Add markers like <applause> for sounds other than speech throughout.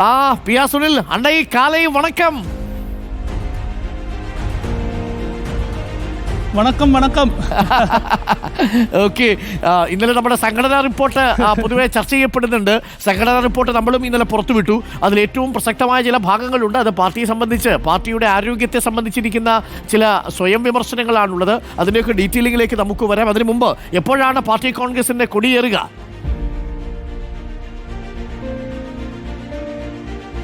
ஆ பியா சுனில் அண்டை காலை வணக்கம் വണക്കം വണക്കം <laughs> ഓക്കെ ഇന്നലെ നമ്മുടെ സംഘടനാ റിപ്പോർട്ട് ആ, പൊതുവെ ചർച്ച ചെയ്യപ്പെടുന്നുണ്ട് സംഘടനാ റിപ്പോർട്ട് നമ്മളും ഇന്നലെ പുറത്തുവിട്ടു അതിൽ ഏറ്റവും പ്രസക്തമായ ചില ഭാഗങ്ങളുണ്ട് അത് പാർട്ടിയെ സംബന്ധിച്ച് പാർട്ടിയുടെ ആരോഗ്യത്തെ സംബന്ധിച്ചിരിക്കുന്ന ചില സ്വയം വിമർശനങ്ങളാണുള്ളത് അതിൻ്റെയൊക്കെ ഡീറ്റെയിലിംഗിലേക്ക് നമുക്ക് വരാം അതിനു മുമ്പ് എപ്പോഴാണ് പാർട്ടി കോൺഗ്രസിന്റെ കൊടിയേറുക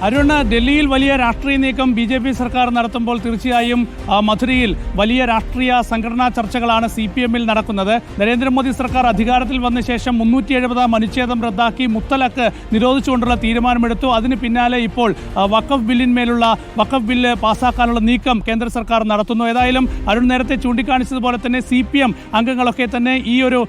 അരുൺ ഡൽഹിയിൽ വലിയ രാഷ്ട്രീയ നീക്കം ബി ജെ പി സർക്കാർ നടത്തുമ്പോൾ തീർച്ചയായും മധുരയിൽ വലിയ രാഷ്ട്രീയ സംഘടനാ ചർച്ചകളാണ് സി പി എമ്മിൽ നടക്കുന്നത്. നരേന്ദ്രമോദി സർക്കാർ അധികാരത്തിൽ വന്ന ശേഷം മുന്നൂറ്റി എഴുപതാം അനുച്ഛേദം റദ്ദാക്കി മുത്തലക്ക് നിരോധിച്ചുകൊണ്ടുള്ള തീരുമാനമെടുത്തു. അതിന് പിന്നാലെ ഇപ്പോൾ വഖഫ് ബില്ലിന്മേലുള്ള വഖഫ് ബില്ല് പാസ്സാക്കാനുള്ള നീക്കം കേന്ദ്ര സർക്കാർ നടത്തുന്നു. ഏതായാലും അരുൺ നേരത്തെ ചൂണ്ടിക്കാണിച്ചതുപോലെ തന്നെ സി പി എം അംഗങ്ങളൊക്കെ തന്നെ ഈ ഒരു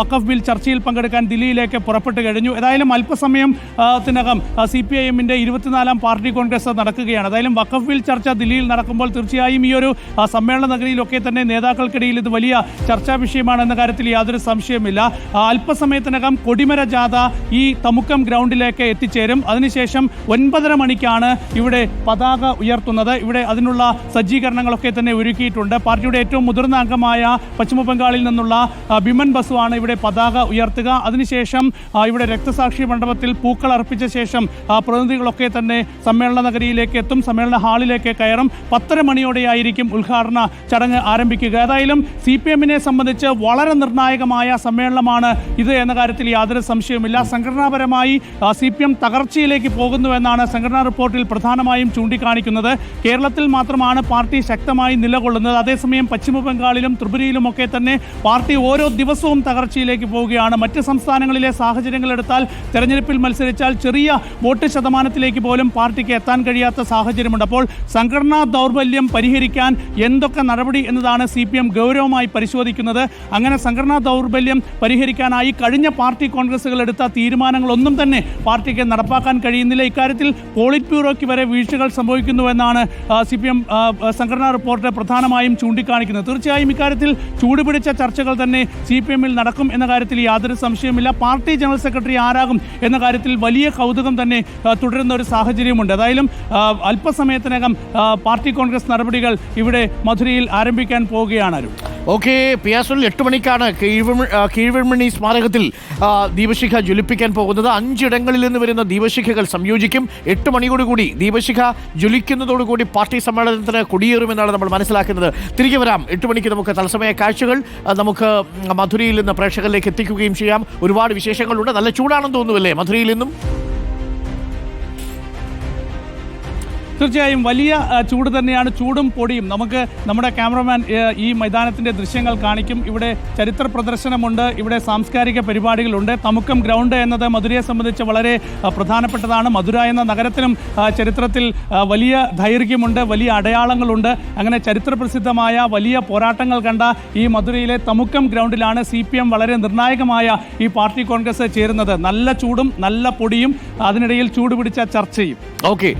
വഖഫ് ബിൽ ചർച്ചയിൽ പങ്കെടുക്കാൻ ദില്ലിയിലേക്ക് പുറപ്പെട്ടു കഴിഞ്ഞു. ഏതായാലും അല്പസമയം ആ, ത്തിനകം സി പി ഐ എമ്മിന്റെ ഇരുപത്തിനാലാം പാർട്ടി കോൺഗ്രസ് നടക്കുകയാണ്. അതായാലും വഖഫ് ചർച്ച ദില്ലിയിൽ നടക്കുമ്പോൾ തീർച്ചയായും ഈ ഒരു സമ്മേളന നഗരിയിലൊക്കെ തന്നെ നേതാക്കൾക്കിടയിൽ ഇത് വലിയ ചർച്ചാ വിഷയമാണ് എന്ന കാര്യത്തിൽ യാതൊരു സംശയമില്ല അല്പസമയത്തിനകം കൊടിമര ജാഥ ഈ തമുക്കം ഗ്രൗണ്ടിലേക്ക് എത്തിച്ചേരും. അതിനുശേഷം ഒൻപതര മണിക്കാണ് ഇവിടെ പതാക ഉയർത്തുന്നത്. ഇവിടെ അതിനുള്ള സജ്ജീകരണങ്ങളൊക്കെ തന്നെ ഒരുക്കിയിട്ടുണ്ട്. പാർട്ടിയുടെ ഏറ്റവും മുതിർന്ന അംഗമായ പശ്ചിമ ബംഗാളിൽ നിന്നുള്ള ബിമൻ ബിമൻ ബസുവാണ് ഇവിടെ പതാക ഉയർത്തുക. അതിനുശേഷം ഇവിടെ രക്തസാക്ഷി മണ്ഡപത്തിൽ പൂക്കൾ അർപ്പിച്ച ശേഷം പ്രതിനിധികളൊക്കെ തന്നെ സമ്മേളന നഗരിയിലേക്ക് എത്തും. സമ്മേളന ഹാളിലേക്ക് കയറും. പത്തര മണിയോടെയായിരിക്കും ഉദ്ഘാടന ചടങ്ങ് ആരംഭിക്കുക. ഏതായാലും സി പി എമ്മിനെ സംബന്ധിച്ച് വളരെ നിർണായകമായ സമ്മേളനമാണ് ഇത് എന്ന കാര്യത്തിൽ യാതൊരു സംശയവുമില്ല. സംഘടനാപരമായി സി പി എം തകർച്ചയിലേക്ക് പോകുന്നുവെന്നാണ് സംഘടനാ റിപ്പോർട്ടിൽ പ്രധാനമായും ചൂണ്ടിക്കാണിക്കുന്നത്. കേരളത്തിൽ മാത്രമാണ് പാർട്ടി ശക്തമായി നിലകൊള്ളുന്നത്. അതേസമയം പശ്ചിമ ബംഗാളിലും ത്രിപുരയിലുമൊക്കെ തന്നെ പാർട്ടി ഓരോ ദിവസവും തകർച്ചയിലേക്ക് പോവുകയാണ്. മറ്റ് സംസ്ഥാനങ്ങളിലെ സാഹചര്യങ്ങൾ എടുത്താൽ തെരഞ്ഞെടുപ്പിൽ മത്സരിച്ചാൽ ചെറിയ വോട്ട് ശതമാനത്തിലേക്ക് പോലും പാർട്ടിക്ക് എത്താൻ കഴിയാത്ത സാഹചര്യമുണ്ട്. അപ്പോൾ സംഘടനാ ദൗർബല്യം പരിഹരിക്കാൻ എന്തൊക്കെ നടപടി എന്നതാണ് സി പി എം ഗൗരവമായി പരിശോധിക്കുന്നത്. അങ്ങനെ സംഘടനാ ദൗർബല്യം പരിഹരിക്കാനായി കഴിഞ്ഞ പാർട്ടി കോൺഗ്രസുകൾ എടുത്ത തീരുമാനങ്ങളൊന്നും തന്നെ പാർട്ടിക്ക് നടപ്പാക്കാൻ കഴിയുന്നില്ല. ഇക്കാര്യത്തിൽ പോളിറ്റ് ബ്യൂറോയ്ക്ക് വരെ വീഴ്ചകൾ സംഭവിക്കുന്നുവെന്നാണ് സി പി എം സംഘടനാ റിപ്പോർട്ട് പ്രധാനമായും ചൂണ്ടിക്കാണിക്കുന്നത്. തീർച്ചയായും ഇക്കാര്യത്തിൽ ചൂടുപിടിച്ച ചർച്ചകൾ തന്നെ സി പി എമ്മിൽ നടക്കും എന്ന കാര്യത്തിൽ യാതൊരു സംശയമില്ല പാർട്ടി ജനറൽ സെക്രട്ടറി ആരാകും എന്ന കാര്യത്തിൽ വലിയ കൗതുകം തന്നെ തുടരുന്ന ഒരു സാഹചര്യമുണ്ട്. ഏതായാലും അല്പസമയത്തിനകം പാർട്ടി കോൺഗ്രസ് നടപടികൾ ഇവിടെ മധുരയിൽ ആരംഭിക്കാൻ പോവുകയാണ് അരുൺ. ഓക്കെ പിയാസുനിൽ എട്ട് മണിക്കാണ് കീഴ്വൺമണി സ്മാരകത്തിൽ ദീപശിഖ ജ്വലിപ്പിക്കാൻ പോകുന്നത്. അഞ്ചിടങ്ങളിൽ നിന്ന് വരുന്ന ദീപശിഖകൾ സംയോജിക്കും. എട്ട് മണിയോടുകൂടി ദീപശിഖ ജ്വലിക്കുന്നതോടുകൂടി പാർട്ടി സമ്മേളനത്തിന് കൊടിയേറുമെന്നാണ് നമ്മൾ മനസ്സിലാക്കുന്നത്. തിരികെ വരാം. എട്ട് മണിക്ക് നമുക്ക് തത്സമയ കാഴ്ചകൾ. നമുക്ക് മധുരയിൽ നിന്ന് പ്രേക്ഷകരിലേക്ക് എത്തിക്കുകയും ചെയ്യാം. ഒരുപാട് വിശേഷങ്ങളുണ്ട്. നല്ല ചൂടാണെന്ന് തോന്നുമല്ലേ മധുരയിൽ നിന്നും? തീർച്ചയായും വലിയ ചൂട് തന്നെയാണ്. ചൂടും പൊടിയും. നമുക്ക് നമ്മുടെ ക്യാമറമാൻ ഈ മൈതാനത്തിന്റെ ദൃശ്യങ്ങൾ കാണിക്കും. ഇവിടെ ചരിത്ര പ്രദർശനമുണ്ട്. ഇവിടെ സാംസ്കാരിക പരിപാടികളുണ്ട്. തമുക്കം ഗ്രൗണ്ട് എന്നത് മധുരയെ സംബന്ധിച്ച് വളരെ പ്രധാനപ്പെട്ടതാണ്. മധുര എന്ന നഗരത്തിനും ചരിത്രത്തിൽ വലിയ ദൈർഘ്യമുണ്ട് വലിയ അടയാളങ്ങളുണ്ട്. അങ്ങനെ ചരിത്ര പ്രസിദ്ധമായ വലിയ പോരാട്ടങ്ങൾ കണ്ട ഈ മധുരയിലെ തമുക്കം ഗ്രൗണ്ടിലാണ് സി വളരെ നിർണായകമായ ഈ പാർട്ടി കോൺഗ്രസ് ചേരുന്നത്. നല്ല ചൂടും നല്ല പൊടിയും അതിനിടയിൽ ചൂട് പിടിച്ച ചർച്ചയും. ഓക്കെ.